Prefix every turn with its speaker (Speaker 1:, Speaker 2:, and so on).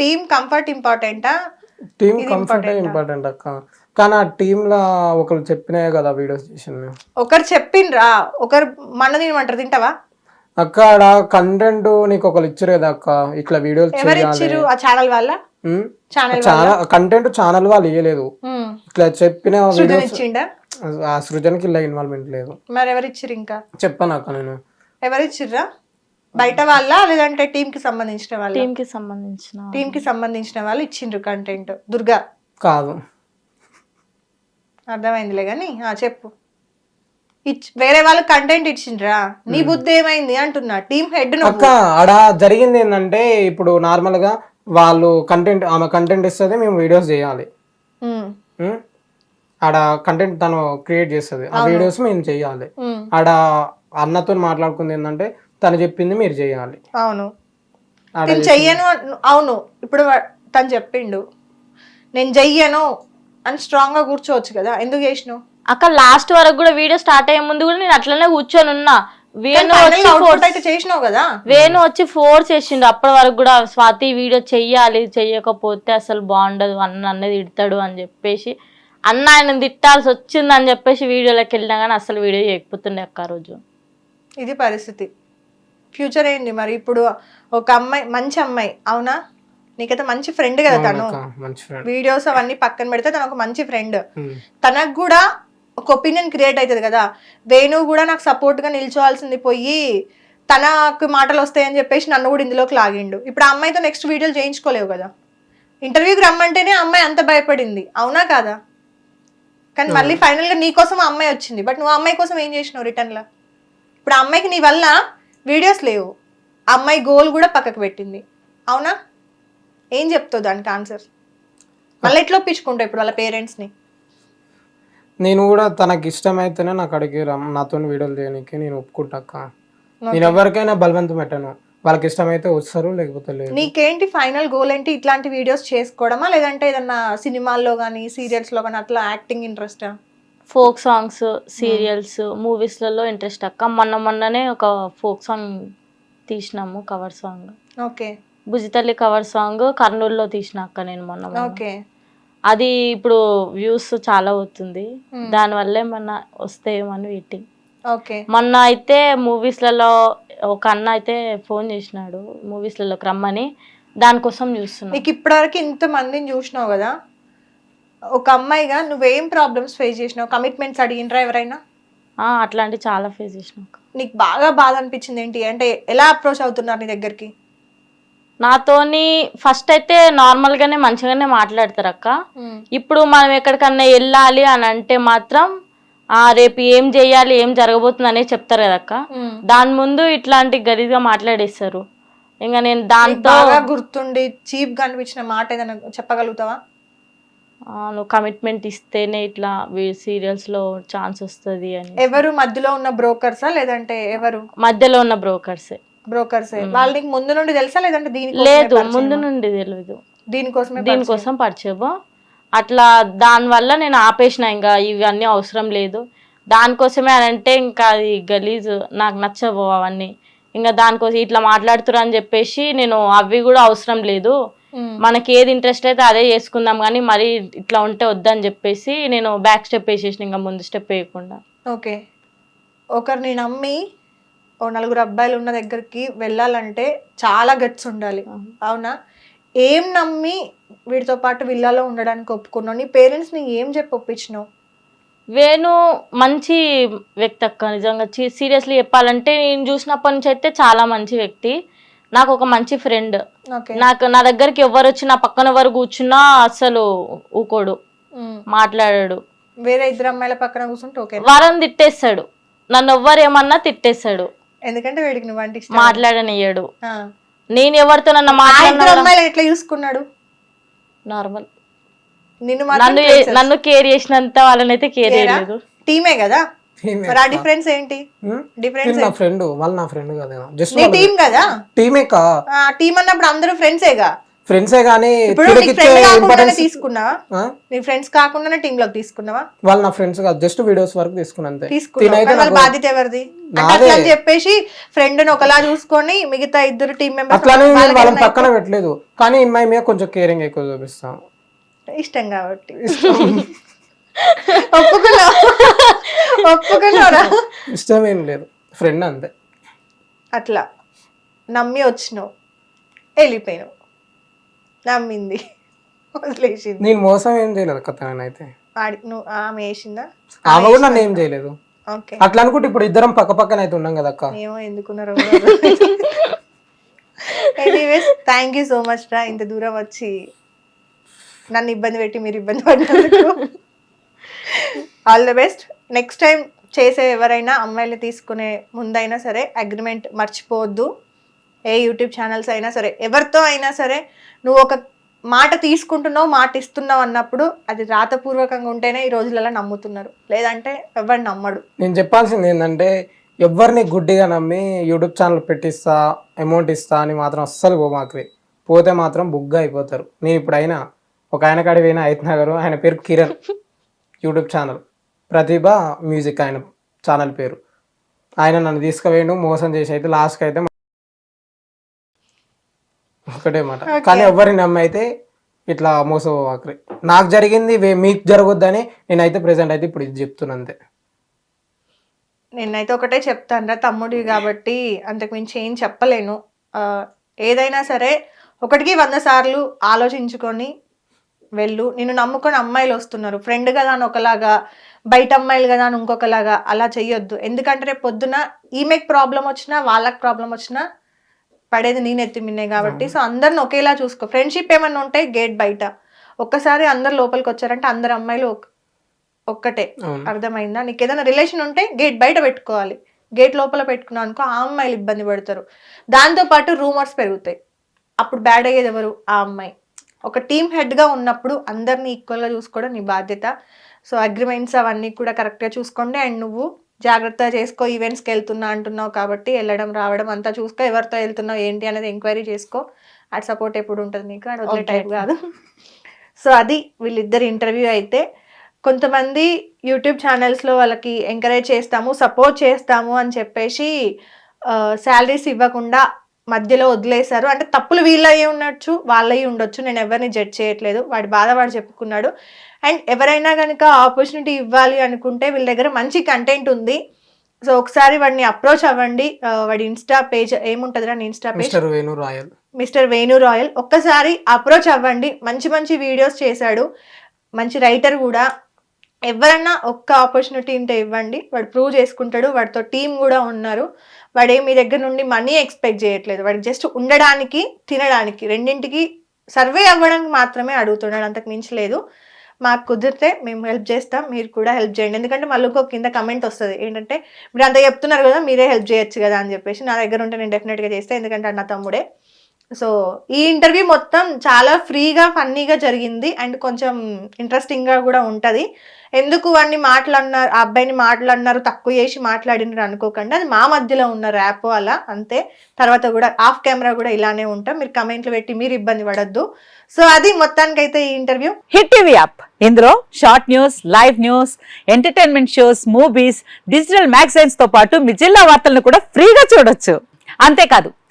Speaker 1: Team comfort ఇంపార్టెంటా?
Speaker 2: Team comfort? Important? అక్క. కానీ ఆ టీమ్ లా ఒకరు చెప్పినాయే కదా వీడియోస్ మేము.
Speaker 1: ఒకరు చెప్పిండ్రా? ఒకరు మన తినమంటారు తింటావా?
Speaker 2: అక్క ఆడ కంటెంట్ నీకు ఒకరు ఇచ్చారు కదా అక్క. ఇట్లా వీడియోలు
Speaker 1: ఇచ్చిర్రు? ఆ ఛానల్
Speaker 2: చాలా కంటెంట్ ఛానల్ వాళ్ళు ఇవ్వలేదు ఇట్లా చెప్పిన ఆ సృజన్కి ఇలా ఇన్వాల్వ్మెంట్ లేదు.
Speaker 1: మరి ఎవరు ఇచ్చిర్రు ఇంకా?
Speaker 2: చెప్పాను అక్క నేను.
Speaker 1: ఎవరు ఇచ్చిర్రా? బయట వాళ్ళ? లేదంటే టీమ్కి సంబంధించిన వాళ్ళ?
Speaker 3: టీమ్కి సంబంధించిన
Speaker 1: టీమ్కి సంబంధించిన వాళ్ళు ఇచ్చిండ్రు కంటెంట్ దుర్గా?
Speaker 2: కాదు.
Speaker 1: అర్థమైందిలే కానీ ఆ చెప్పు. ఇచ్ వేరే వాళ్ళకి కంటెంట్ ఇచ్చిండ్రా? నీ బుద్ధి ఏమైంది అంటున్నా. టీమ్ హెడ్
Speaker 2: అక్క ఆడ జరిగింది ఏంటంటే ఇప్పుడు నార్మల్గా వాళ్ళు కంటెంట్ ఆమె కంటెంట్ ఇస్తుంది మేము వీడియోస్ చేయాలి? ఆడ కంటెంట్ తను క్రియేట్ చేస్తుంది. ఆ వీడియోస్ మేము చేయాలి. ఆడ అన్నతో మాట్లాడుకుంది ఏంటంటే తను చెప్పింది మీరు చేయాలి.
Speaker 1: అవును. నేను చెయ్యను అవును. ఇప్పుడు తను చెప్పిండు. నేను చెయ్యను అని స్ట్రాంగ్గా కూర్చోవచ్చు కదా. ఎందుకు చేసినావు?
Speaker 3: అక్క లాస్ట్ వరకు కూడా వీడియో స్టార్ట్ అయ్యే ముందు కూడా నేను అట్లనే కూర్చొని ఉన్నా. వేణు వచ్చి
Speaker 1: చేసినావు కదా.
Speaker 3: వేణు వచ్చి ఫోర్స్ చేసిండు. అప్పటి వరకు కూడా స్వాతి వీడియో చెయ్యాలి చెయ్యకపోతే అసలు బాగుండదు. అన్న అన్నది తిడతాడు అని చెప్పేసి అన్న ఆయన తిట్టాల్సి వచ్చింది అని చెప్పేసి వీడియోలోకి వెళ్ళినా కానీ అసలు వీడియో చేయకపోతుండే అక్క రోజు.
Speaker 1: ఇది పరిస్థితి. ఫ్యూచర్ ఏంటి మరి? ఇప్పుడు ఒక అమ్మాయి మంచి అమ్మాయి అవునా? నీకైతే మంచి ఫ్రెండ్ కదా తను. వీడియోస్ అవన్నీ పక్కన పెడితే తను ఒక మంచి ఫ్రెండ్ తనకు కూడా ఒక ఒపీనియన్ క్రియేట్ అవుతుంది కదా. వేణు కూడా నాకు support గా నిల్చోవాల్సింది పోయి తనకు మాటలు వస్తాయని చెప్పేసి నన్ను కూడా ఇందులోకి లాగిండు. ఇప్పుడు ఆ అమ్మాయితో నెక్స్ట్ వీడియోలు చేయించుకోలేవు కదా. ఇంటర్వ్యూకి రమ్మంటేనే అమ్మాయి అంత భయపడింది. అవునా కాదా? కానీ మళ్ళీ ఫైనల్గా నీ కోసం ఆ అమ్మాయి వచ్చింది. బట్ నువ్వు అమ్మాయి కోసం ఏం చేసినావు రిటర్న్లో ఇప్పుడు ఆ అమ్మాయికి నీ వల్ల వీడియోస్ లేవు. అమ్మాయి గోల్ కూడా పక్కకు పెట్టింది. అవునా? ఏం చెప్తావు దానికి ఆన్సర్ మళ్ళీ ఎట్లా ఒప్పించుకుంటావు ఇప్పుడు వాళ్ళ పేరెంట్స్ని?
Speaker 2: నేను కూడా తనకి ఇష్టమైతేనే నాకు అడిగి నాతో వీడియోలు చేయడానికి నేను ఒప్పుకుంటాక నేను ఎవరికైనా బలవంతం పెట్టాను. వాళ్ళకి ఇష్టమైతే వస్తారు లేకపోతే లేదు.
Speaker 1: నీకేంటి ఫైనల్ గోల్ ఏంటి? ఇట్లాంటి వీడియోస్ చేసుకోవడమా? లేదంటే ఏదన్నా సినిమాల్లో కానీ సీరియల్స్లో కానీ అట్లా acting interest
Speaker 3: folk songs serials మూవీస్లలో interest. అక్క మొన్న మొన్ననే ఒక ఫోక్ సాంగ్ తీసినాము కవర్ సాంగ్.
Speaker 1: ఓకే.
Speaker 3: భుజితల్లి కవర్ సాంగ్ కర్నూలులో తీసిన అక్క నేను మొన్న మొన్న.
Speaker 1: ఓకే.
Speaker 3: అది ఇప్పుడు వ్యూస్ చాలా అవుతుంది దానివల్ల ఏమన్నా వస్తాయేమని వెయిటింగ్.
Speaker 1: ఓకే.
Speaker 3: మొన్న అయితే మూవీస్లలో ఒక అన్న అయితే ఫోన్ చేసినాడు మూవీస్లలోకి రమ్మని. దానికోసం చూస్తున్నా.
Speaker 1: నీకు ఇప్పటివరకు ఇంత మందిని చూసినావు కదా? ఒక అమ్మాయిగా నువ్వేం ప్రాబ్లమ్స్ ఫేస్ చేసినావు? కమిట్మెంట్స్ అడిగినరా ఎవరైనా?
Speaker 3: అట్లాంటి చాలా ఫేస్ చేసిన అక్క.
Speaker 1: నీకు బాగా బాధ అనిపించింది ఏంటి? అంటే ఎలా అప్రోచ్ అవుతున్నారు నీ దగ్గరికి?
Speaker 3: నాతోని ఫస్ట్ అయితే నార్మల్ గానే మంచిగానే మాట్లాడతారు అక్క. ఇప్పుడు మనం ఎక్కడికన్నా వెళ్ళాలి అని అంటే మాత్రం ఆ రేపు ఏం చేయాలి ఏం జరగబోతుంది అనేది చెప్తారు కదక్క దాని ముందు ఇట్లాంటి గలీజ్గా మాట్లాడేస్తారు. ఇంకా నేను దాంతో
Speaker 1: గుర్తుండి చీప్గా అనిపించిన మాట ఏదైనా చెప్పగలుగుతావా?
Speaker 3: నువ్వు కమిట్మెంట్ ఇస్తేనే ఇట్లా సీరియల్స్లో ఛాన్స్ వస్తుంది అని.
Speaker 1: ఎవరు మధ్యలో ఉన్న బ్రోకర్సా లేదంటే ఎవరు?
Speaker 3: మధ్యలో ఉన్న బ్రోకర్స్
Speaker 1: బ్రోకర్స్ వాళ్ళు నీకు ముందు నుండి తెలుసా? లేదంటే దీని
Speaker 3: లేదు ముందు నుండి తెలియదు
Speaker 1: దీనికోసమే
Speaker 3: దీనికోసం పరిచయము? అట్లా దానివల్ల నేను ఆపేసిన ఇంకా ఇవన్నీ అవసరం లేదు. దానికోసమే అని అంటే ఇంకా అది గలీజ్ నాకు నచ్చవు అవన్నీ. ఇంకా దానికోసం ఇట్లా మాట్లాడుతున్నారు అని చెప్పేసి నేను అవి కూడా అవసరం లేదు. మనకి ఏది ఇంట్రెస్ట్ అయితే అదే చేసుకుందాం కానీ మరి ఇట్లా ఉంటే వద్దని చెప్పేసి నేను బ్యాక్ స్టెప్ వేసేసిన ఇంకా ముందు స్టెప్ వేయకుండా.
Speaker 1: ఓకే. ఒకరిని నమ్మి ఓ నలుగురు అబ్బాయిలు ఉన్న దగ్గరికి వెళ్ళాలంటే చాలా గట్స్ ఉండాలి. అవునా? ఏం నమ్మి వీటితో పాటు విల్లాలో ఉండడానికి ఒప్పుకున్నావు? నీ పేరెంట్స్ని ఏం చెప్పి ఒప్పించినావు?
Speaker 3: వేణు మంచి వ్యక్తి అక్క నిజంగా. సీరియస్లీ చెప్పాలంటే నేను చూసినప్పటి నుంచి అయితే చాలా మంచి వ్యక్తి. నాకు ఒక మంచి ఫ్రెండ్
Speaker 1: ఓకే.
Speaker 3: నాకు నా దగ్గరికి ఎవరు వచ్చి నా పక్కన ఎవరు కూర్చున్నా అసలు ఊకోడు. మాట్లాడాడు.
Speaker 1: వేరే ఇద్దరు అమ్మాయిల పక్కన కూర్చుంటే
Speaker 3: వారని తిట్టేస్తాడు. నన్ను ఎవ్వరు ఏమన్నా తిట్టేస్తాడు.
Speaker 1: ఎందుకంటే వీడికి నువ్వు అంటే ఇష్టం.
Speaker 3: మాట్లాడనియ్యాడు. నేను ఎవరితో నన్ను
Speaker 1: అమ్మాయిలు ఎట్లా చూసుకున్నాడు?
Speaker 3: నార్మల్.
Speaker 1: నిన్ను
Speaker 3: నన్ను నన్ను కేర్ చేసినంత వాళ్ళనైతే కేర్ చేయలేదు.
Speaker 1: టీమే కదా? మరి ఆ డిఫరెన్స్ ఏంటి? డిఫరెన్స్
Speaker 2: వీళ్ళు నా ఫ్రెండ్ వాళ్ళు నా ఫ్రెండ్ కదా జస్ట్
Speaker 1: నీ టీం కదా?
Speaker 2: టీమే కా?
Speaker 1: టీం అన్నప్పుడు అందరూ ఫ్రెండ్సేగా
Speaker 2: ఫ్రెండ్సే కానీ
Speaker 1: ఇప్పుడు నీ ఫ్రెండ్స్ కాకుండానే టీమ్లోకి తీసుకున్నావా?
Speaker 2: వాళ్ళు నా ఫ్రెండ్స్ కాదు. జస్ట్ వీడియోస్ వరకు తీసుకున్నా
Speaker 1: వాళ్ళ
Speaker 2: నాకు
Speaker 1: బాధ్యత ఎవరిది. అట్లా చెప్పేసి ఫ్రెండ్ని ఒకలా చూసుకొని మిగతా ఇద్దరు టీం మెంబర్స్
Speaker 2: అట్లానే నేను వాళ్ళని పక్కన పెట్టలేదు. కానీ అమ్మాయి మీద కొంచెం కేరింగ్ ఎక్కువ చూపిస్తాం.
Speaker 1: ఇష్టం కాబట్టి. ఒప్పుకున్నావు. ఒప్పుకున్నావురా.
Speaker 2: ఇష్టం ఏం లేదు ఫ్రెండ్ అంతే.
Speaker 1: అట్లా. నమ్మి వచ్చినావు. వెళ్ళిపోయినావు. నమ్మింది. వదిలేసింది.
Speaker 2: నేను మోసం ఏం చేయలేదు తనైతే
Speaker 1: వాడి నువ్వు ఆమె వేసిందా
Speaker 2: ఆమె కూడా నన్ను ఏం చేయలేదు.
Speaker 1: ఓకే.
Speaker 2: అట్లా అనుకుంటే ఇప్పుడు ఇద్దరం పక్క పక్కన అయితే ఉన్నాం కదా అక్క.
Speaker 1: ఏమో ఎందుకున్నారో anyways thank you so much రా. ఇంత దూరం వచ్చి నన్ను ఇబ్బంది పెట్టి మీరు ఇబ్బంది పడినందుకు. All the best. Next time చేసే ఎవరైనా అమ్మాయిలు తీసుకునే ముందైనా సరే అగ్రిమెంట్ మర్చిపోవద్దు. ఏ యూట్యూబ్ ఛానల్స్ అయినా సరే ఎవరితో అయినా సరే నువ్వు ఒక మాట తీసుకుంటున్నావు మాట ఇస్తున్నావు అన్నప్పుడు అది రాతపూర్వకంగా ఉంటేనే ఈ రోజులలో నమ్ముతున్నారు. లేదంటే ఎవరు నమ్మడు.
Speaker 2: నేను చెప్పాల్సింది ఏంటంటే ఎవరిని గుడ్డిగా నమ్మి యూట్యూబ్ ఛానల్ పెట్టిస్తా అమౌంట్ ఇస్తా అని మాత్రం అస్సలు పోమాకరి. పోతే మాత్రం బుగ్గా అయిపోతారు. నేను ఇప్పుడు అయినా ఒక ఆయన కాడి పోయిన అయిత్ నగరు ఆయన పేరు Kiran. YouTube channel Pratibha music ఆయన ఛానల్ పేరు. ఆయన నన్ను తీసుకుపోయిండు మోసం చేసి అయితే లాస్ట్కి అయితే ఒకటే మాట. కానీ ఎవరిని నమ్మి అయితే ఇట్లా మోసం పోమాకరి నాకు జరిగింది మీకు జరగొద్దని నేనైతే ప్రెసెంట్ అయితే ఇప్పుడు ఇది చెప్తున్నా అంతే.
Speaker 1: నేనైతే ఒకటే చెప్తాను రా తమ్ముడివి కాబట్టి అంతకు మించి ఏం చెప్పలేను. ఏదైనా సరే ఒకటికి వంద సార్లు ఆలోచించుకొని వెళ్ళు. నిన్ను నమ్ముకొని అమ్మాయిలు వస్తున్నారు. ఫ్రెండ్ కదా అని ఒకలాగా బయట అమ్మాయిలు కదా అని ఇంకొకలాగా అలా చెయ్యొద్దు. ఎందుకంటే రేపు పొద్దున ఈమెకి ప్రాబ్లం వచ్చినా వాళ్ళకి ప్రాబ్లం వచ్చినా పడేది నేను ఎత్తి మిన్నే కాబట్టి. సో అందరిని ఒకేలా చూసుకో. ఫ్రెండ్షిప్ ఏమన్నా ఉంటే గేట్ బయట. ఒక్కసారి అందరు లోపలికి వచ్చారంటే అందరు అమ్మాయిలు ఒక్- ఒక్కటే. అర్థమైందా? నీకు ఏదైనా రిలేషన్ ఉంటే గేట్ బయట పెట్టుకోవాలి. గేట్ లోపల పెట్టుకున్నావు అనుకో ఆ అమ్మాయిలు ఇబ్బంది పడతారు. దాంతో పాటు రూమర్స్ పెరుగుతాయి. అప్పుడు బ్యాడ్ అయ్యేది ఎవరు? ఆ అమ్మాయి. ఒక టీమ్ హెడ్గా ఉన్నప్పుడు అందరినీ ఈక్వల్గా చూసుకోవడం నీ బాధ్యత. సో అగ్రిమెంట్స్ అవన్నీ కూడా కరెక్ట్గా చూసుకోండి. అండ్ నువ్వు జాగ్రత్తగా చేసుకో ఈవెంట్స్కి వెళ్తున్నా అంటున్నావు కాబట్టి వెళ్ళడం రావడం అంతా చూసుకో. ఎవరితో వెళ్తున్నావు ఏంటి అనేది ఎంక్వైరీ చేసుకో. అటు సపోర్ట్ ఎప్పుడు ఉంటుంది నీకు? అది వదిలే టైప్ కాదు. సో అది వీళ్ళిద్దరి ఇంటర్వ్యూ అయితే కొంతమంది యూట్యూబ్ ఛానల్స్లో వాళ్ళకి ఎంకరేజ్ చేస్తాము సపోర్ట్ చేస్తాము అని చెప్పేసి శాలరీస్ ఇవ్వకుండా మధ్యలో వదిలేశారు. అంటే తప్పులు వీళ్ళయ్యి ఉండొచ్చు వాళ్ళయి ఉండొచ్చు. నేను ఎవరిని జడ్జ్ చేయట్లేదు. వాడి బాధ వాడు చెప్పుకున్నాడు. అండ్ ఎవరైనా కనుక ఆపర్చునిటీ ఇవ్వాలి అనుకుంటే వీళ్ళ దగ్గర మంచి కంటెంట్ ఉంది. సో ఒకసారి వాడిని అప్రోచ్ అవ్వండి. వాడి ఇన్స్టా పేజ్ ఏముంటుంది రా insta page?
Speaker 2: Venu Royal.
Speaker 1: Mister Venu Royal. ఒక్కసారి అప్రోచ్ అవ్వండి. మంచి మంచి వీడియోస్ చేశాడు. మంచి రైటర్ కూడా. ఎవరన్నా ఒక్క ఆపర్చునిటీ ఉంటే ఇవ్వండి. వాడు ప్రూవ్ చేసుకుంటాడు. వాడితో టీం కూడా ఉన్నారు. వాడే మీ దగ్గర నుండి మనీ ఎక్స్పెక్ట్ చేయట్లేదు. వాడికి జస్ట్ ఉండడానికి తినడానికి రెండింటికి సర్వే అవ్వడానికి మాత్రమే అడుగుతున్నాడు. అంతకు మించి లేదు. మాకు కుదిరితే మేము హెల్ప్ చేస్తాం మీరు కూడా హెల్ప్ చేయండి. ఎందుకంటే మళ్ళీ ఒక కింద కమెంట్ వస్తుంది. ఏంటంటే మీరు అంత చెప్తున్నారు కదా మీరే హెల్ప్ చేయొచ్చు కదా అని చెప్పేసి నా దగ్గర ఉంటే నేను డెఫినెట్గా చేస్తే ఎందుకంటే నా తమ్ముడే. సో ఈ ఇంటర్వ్యూ మొత్తం చాలా ఫ్రీగా ఫన్నీగా జరిగింది. అండ్ కొంచెం ఇంట్రెస్టింగ్గా కూడా ఉంటుంది. ఎందుకు వాడిని మాట్లాడినారు ఆ అబ్బాయిని మాట్లాడినారు తక్కువ చేసి మాట్లాడినారు అనుకోకండి. అది మా మధ్యలో ఉన్న ర్యాప్ అలా అంతే. తర్వాత కూడా ఆఫ్ కెమెరా కూడా ఇలానే ఉంటాం. మీరు కమెంట్లు పెట్టి మీరు ఇబ్బంది పడద్దు. సో అది మొత్తానికైతే ఈ ఇంటర్వ్యూ.
Speaker 4: Hit TV app. ఇందులో short news live news entertainment shows movies digital మ్యాగజైన్స్తో పాటు మీ జిల్లా వార్తలను కూడా ఫ్రీగా చూడొచ్చు. అంతేకాదు